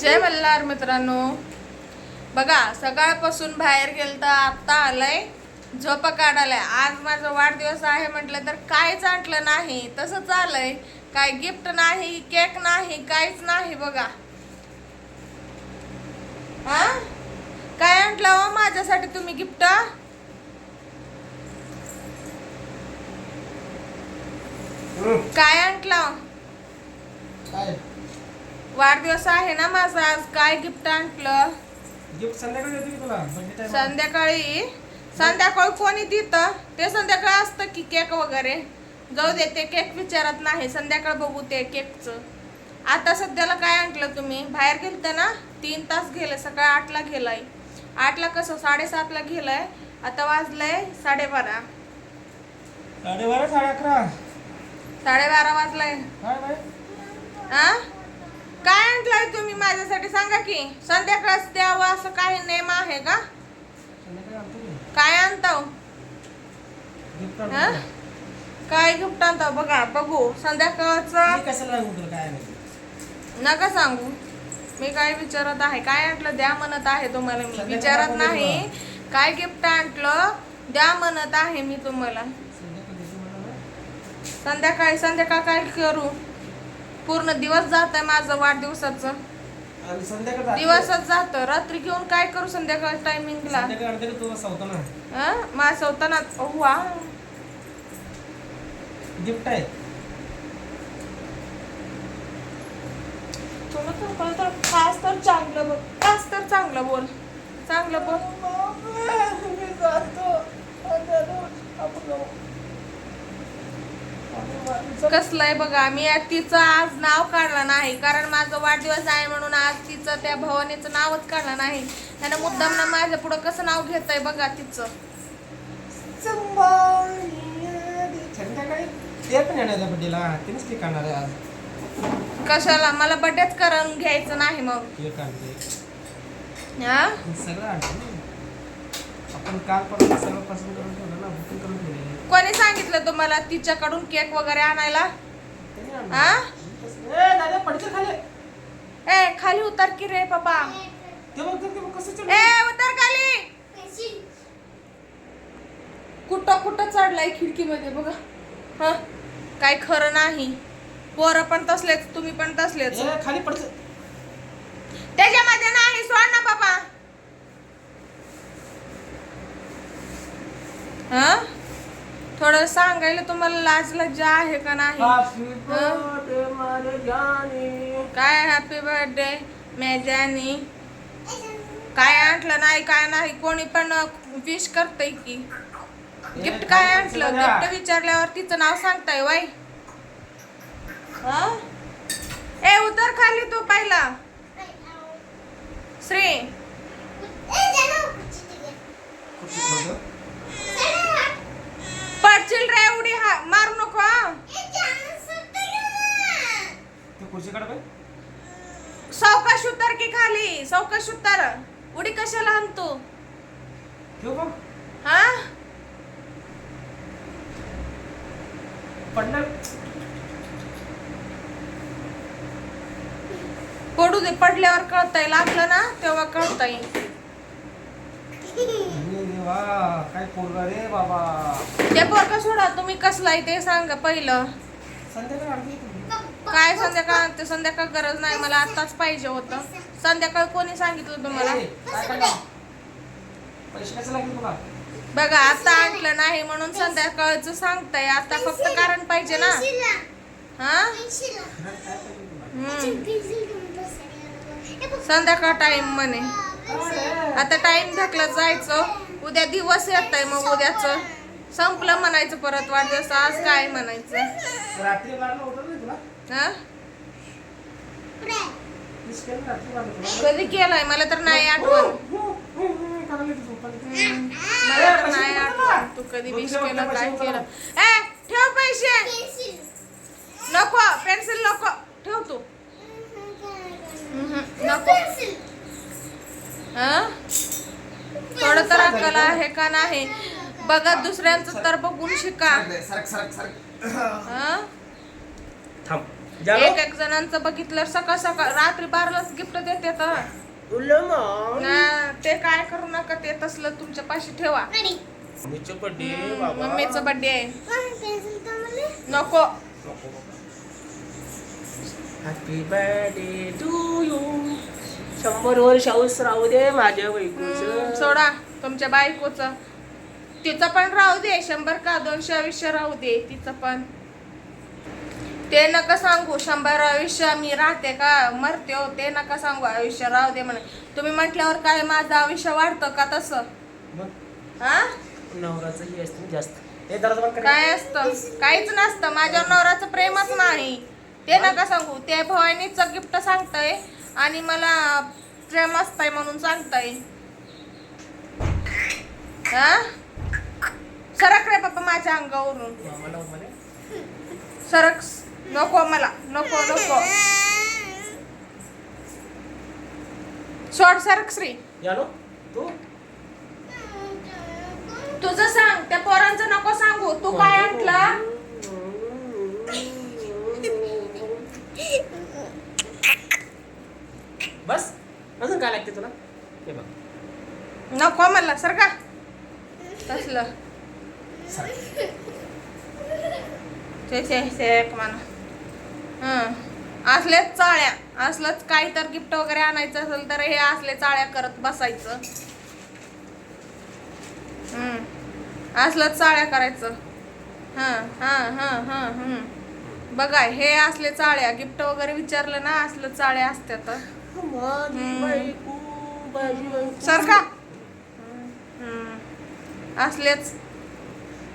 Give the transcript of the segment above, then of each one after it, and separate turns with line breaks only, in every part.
जय मल्हार मित्रांनो. बघा सकाळपासून बाहेर गेलं तर आत्ता आलंय. झोपा काढायला आज माझा वाढदिवस आहे म्हटलं तर काहीच आणलं नाही तसंच आलंय काय गिफ्ट नाही केक नाही काहीच नाही बघा. हा? काय आणलं हो माझ्यासाठी तुम्ही गिफ्ट? काय आणलं?
काय?
वाढदिवस आहे ना माझा आज काय गिफ्ट आणलं?
गिफ्ट संध्याकाळी देतो की तुला? बर्थडे टाइम
संध्याकाळी? संध्याकाळी कोणी देतं? ते संध्याकाळी असतं की केक वगैरे? जाऊ दे ते केक विचारत नाही. संध्याकाळ बघू ते केकचं आता सध्याला काय आणलं तुम्ही? बाहेर गेलते ना? तीन तास गेले सकाळी आठला गेलाय. आठला कसं? साडेसातला गेलाय. आता वाजलंय साडेबारा.
साडेबारा साडे अकरा
साडेबारा वाजलाय.
काय बाय
आ? काय आणलंय तुम्ही माझ्यासाठी? सांगा की. संध्याकाळच द्यावं असं काही नेम आहे का? काय आणतो हा? काय गिफ्ट आणतो बघा बघू. संध्याकाळचं नका सांगू. मी काय विचारत आहे? काय आणलं? द्या म्हणत आहे तुम्हाला मी. विचारत नाही. काय गिफ्ट आणलं? द्या म्हणत आहे मी तुम्हाला.
संध्याकाळी
संध्याकाळ काय करू? पूर्ण दिवस जात आहे माझं वाढदिवसाचं.
आणि संध्याकाळी रात्री-
दिवसच जात. रात्री घेऊन काय करू संध्याकाळ टायमिंगला
संध्याकाळी की तुला सावता ना
माझं होतं ना वा
गिफ्ट आहे.
तुला तर कळलं तर खास तर चांगलं बोल खास तर चांगलं बोल. चांगलं बोल.
जातो.
कसलंय बघा मी तिचं आज नाव काढलं नाही. कारण माझा वाढदिवस आहे म्हणून आज तिचं त्या भवानीचं नावच काढलं नाही. त्यानं मुद्दाम ना माझ्या पुढं कसं नाव घेत आहे बघा तिचं.
संध्याकाळी ते पण येणार बड्डेला तिनेच केक आणणार आहे आज
कशाला? मला बड्डेच करून घ्यायचं नाही मग.
केक आणते
हा
सगळं आणतो आपण काल परत सगळं पसंत करून ठेवलं ना बुकिंग करून ठेवले
कोणी सांगितलं तुम्हाला तिच्याकडून केक वगैरे आणायला. हा?
ए, खाली.
ए खाली उतर की रे बाबा. ए. उतर खाली. कुठं कुठं चढलाय खिडकीमध्ये बघा. हा? काय खरं नाही. पोरं पण तसलेच तुम्ही पण तसलेच.
ए, खाली पडते
त्याच्यामध्ये नाही सोड ना बाबा. हा? थोडं सांगायला तुम्हाला लाज लज्जा आहे का नाही. काय हॅपी बर्थडे मेजानी काय आणलं नाही काय नाही कोणी पण विश करतय की. गिफ्ट काय आणलं. गिफ्ट विचारल्यावर तिचं नाव सांगताय वाई हा? ए उतर खाली तू पहिला. श्री
कुठे ठेवलं?
पडशील रे उडी हा मारू नको हा
ते खुर्ची काढ बाई.
सावकाश उतर की खाली सावकाश उतर उडी कशाला आणतो?
ठेव बघ.
हा. पडू दे पडल्यावर कळतंय. लागलं ना तेव्हा कळतंय.
अरे देवा, काय पोरगा रे बाबा.
ते पोरका सोडा तुम्ही कसलाय ते सांगा पहिलं.
संध्याकाळी की.
काय संध्याकाळ ते संध्याकाळ गरज नाही मला आताच पाहिजे होतं. संध्याकाळ कोणी सांगितलं
लागले तुला?
बघा आता आणलं नाही म्हणून संध्याकाळचं सांगताय. आता फक्त कारण पाहिजे ना. हा. संध्याकाळ टाइम म्हणे. आता टाइम ढकलत जायचं. उद्या दिवस येत आहे मग उद्याच. संपलं म्हणायचं परत वाढदिवस आज काय म्हणायचं? कधी केलाय? मला तर नाही आठवण. मला तर नाही आठवण तू कधी विश केलं काय केलं. ए ठेव पैसे. नको पेन्सिल नको. ठेव तू. नको. हा? थोडं तर अक्कल आहे का नाही? बघा दुसऱ्यांचं तर बघून शिका. एक एक जणांचं बघितलं सकाळ सकाळ रात्री बारालाच गिफ्ट देते तर. ते काय करू नका ते तसलं तुमच्या पाशी ठेवा.
मम्मीचं बाबा.
मम्मीचा बर्थडे आहे. नको.
हॅपी बर्थडे टू यू शंभर वर्ष औस राहू दे माझ्या
हम्म,
बायकोचं
सोडा तुमच्या बायकोच. तिचं पण राहू दे शंभर का दोनशे आयुष्य राहू दे तिचं पण. ते नका सांगू शंभर आयुष्य मी राहते का मरते हो ते नका सांगू आयुष्य राहू दे म्हणे. तुम्ही म्हटल्यावर काय माझं आयुष्य वाढतं का तसं?
मग?
हा?
हे असतं जास्त. हे.
काय असतं? काहीच नसतं. माझ्या नवऱ्याचं प्रेमच नाही. ते नका सांगू. ते भवानीचं गिफ्ट सांगतय आणि मला प्रेम असतंय म्हणून सांगताय. हा? सरक रे बाबा माझ्या अंगावरून. सरक. नको मला नको नको. सोड सरक श्री.
यालो? तू?
तुझं सांग त्या पोरांचं नको सांगू. तू काय म्हटलं?
बस. अजून काय लागते तुला? हे बघ.
नको मला सर का? तसलं. म्हणा हं. असलेच चाळ्या असलंच काही तर गिफ्ट वगैरे आणायचं असेल तर हे असले चाळ्या करत बसायचं. हं. असलंच चाळ्या करायचं. हां हां हां हां हं. बघा हे असले चाळ्या गिफ्ट वगैरे विचारलं ना असलं चाळ्या असत्यात
माझी बायको, माझी बायको.
सर का हं. असलेच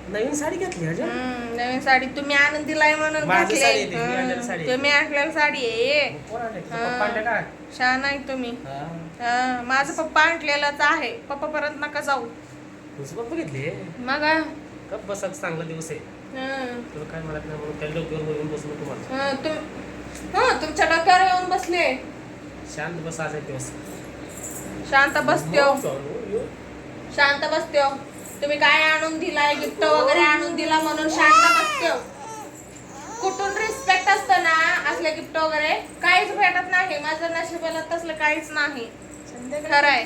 नवीन साडी घेतली
हम्म, नवीन साडी. तुम्ही आणून दिलाय म्हणून
माझी
घातली.
साडी आहे ती, मी
हम्म,
आणलेली साडी आहे.
तुम्ही आणलेली साडी आहे हा.
पप्पा आणले का?
छान आहे तुम्ही.
हा.
हा, माझं पप्पा आणलेलाच आहे. पप्पा परत नका जाऊ.
तुझे पप्पा घेतले?
मग?
कप बसा चांगला दिवस आहे.
हं,
तुला काय मला नाही म्हणून त्या डोक्यावर येऊन बसू नको मला
हं, तुम- हं, तुमच्या डोक्यावर येऊन बसले.
शांत बस आज एक दिवस.
शांत
मग चालू, यो.
शांत बसत्यो. तुम्ही काय आणून दिलाय? गिफ्ट वगैरे आणून दिला म्हणून शांत बसत्यो कुठून रिस्पेक्ट असतं ना असले गिफ्ट वगैरे काहीच भेटत नाही. माझं नशिबाला तसलं काहीच नाही. खरंय